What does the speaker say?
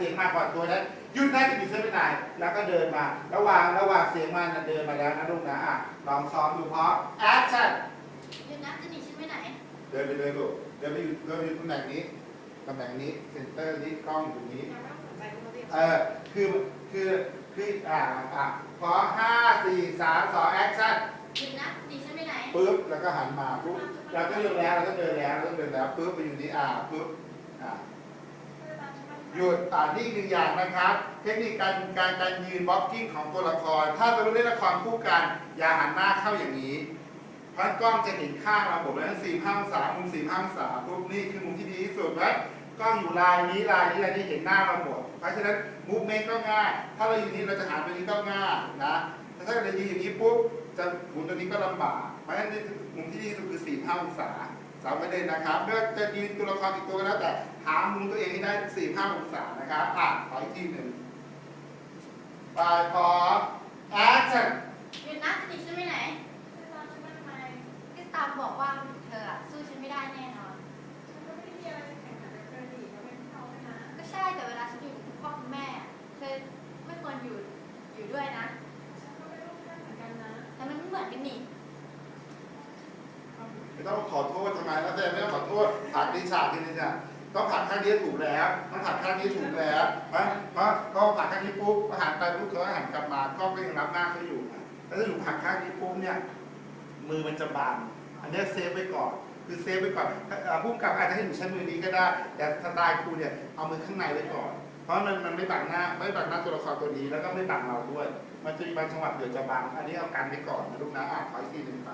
สียงมาก่อนตัวนั้นหยุดนะจะมีเส้นไปไหนแล้วก็เดินมา ระหว่างระหว่างเสียงมานะเดินมาแล้วนะลูกนะอะลองซ้อมดูเพราะแอคชั่นหยุดนะจะหนีฉันไปไหน เดินไปเลยลูกเดินไปอยู่เดินไปอยู่ตำแหน่งนี้ตำแหน่งนี้เซนเตอร์นี้กล้องอยู่ตรงนี้ยังไม่ต้องสนใจคุณระเบียบเออคือคือคืออ่าอะพอห้าสี่สามสองแอคชั่นหยุดนะจะหนีฉันไปไหนปุ๊บแล้วก็หันมาปุ๊บเราก็เดินแล้วเราก็เดินแล้วเราก็เดินแล้วปุ๊บไปอยู่ที่อ่าปุ๊บอ่า หยุดอ่านี่อีกหนึ่งอย่างนะครับ เทคนิคการการการยืนบล็อกกิ้งของตัวละคร ถ้าเราเล่นละครคู่กัน อย่าหันหน้าเข้าอย่างนี้เพราะกล้องจะเห็นข้างเราผมแล้วสี่ห้าองศามุมสี่ห้าองศาปุ๊บนี่คือมุมที่ดีที่สุดนะกล้องอยู่ลายนี้ลายนี้ลายนี้เห็นหน้าเราหมดเพราะฉะนั้นมูฟเมนต์ก็ง่าย ถ้าเราอยู่นี้เราจะหันไปนี้ก็ง่ายนะแต่ถ้าเรายืนอย่างนี้ปุ๊บจะหมุนตัวนี้ก็ลำบากเพราะฉะนั้นมุมที่ดีที่สุดคือสี่ห้าองศา จำไว้เลยนะครับไม่ว่าจะยืนตัวละครอีกตัวก็แล้วแต่หามุมตัวเองให้ได้สี่ห้าองศานะครับอะขออีกทีหนึ่งไปพอแอคชั่นหยุดนะจะหนีฉันไปไหนก็ตามบอกว่าเธออะสู้ฉันไม่ได้แน่นอน ก็ใช่แต่เวลาฉันอยู่กับคุณพ่อคุณแม่อะเธอไม่ควรอยู่อยู่ด้วยนะ แต่มันไม่เหมือนกันนี่ ไม่ต้องขอโทษทำไมแล้วแต่ไม่ต้องขอโทษผักดีฉากทีนี้จ้ะต้องผักข้างนี้ถูกแล้วต้องผักข้างนี้ถูกแล้วเพราะเพราะก็ผักข้างนี้ปุ๊บหันไปปุ๊บเขาก็หันกลับมาก็ก็ยังรับหน้าเขาอยู่แล้วถ้าอยู่ผักข้างนี้ปุ๊บเนี่ยมือมันจะบังอันนี้เซฟไว้ก่อนคือเซฟไว้ก่อนเอ่อผู้กำกับอาจจะให้หนูใช้มือนี้ก็ได้ แต่สไตล์ครูเนี่ยเอามือข้างในไว้ก่อน เพราะมันมันไม่บังหน้าไม่บังหน้าตัวละครตัวนี้แล้วก็ไม่บังเราด้วย มันจะมีบางจังหวะเดี๋ยวจะบังอันนี้เอากันไว้ก่อนนะลูกนะอะขออีกทีหนึ่งไป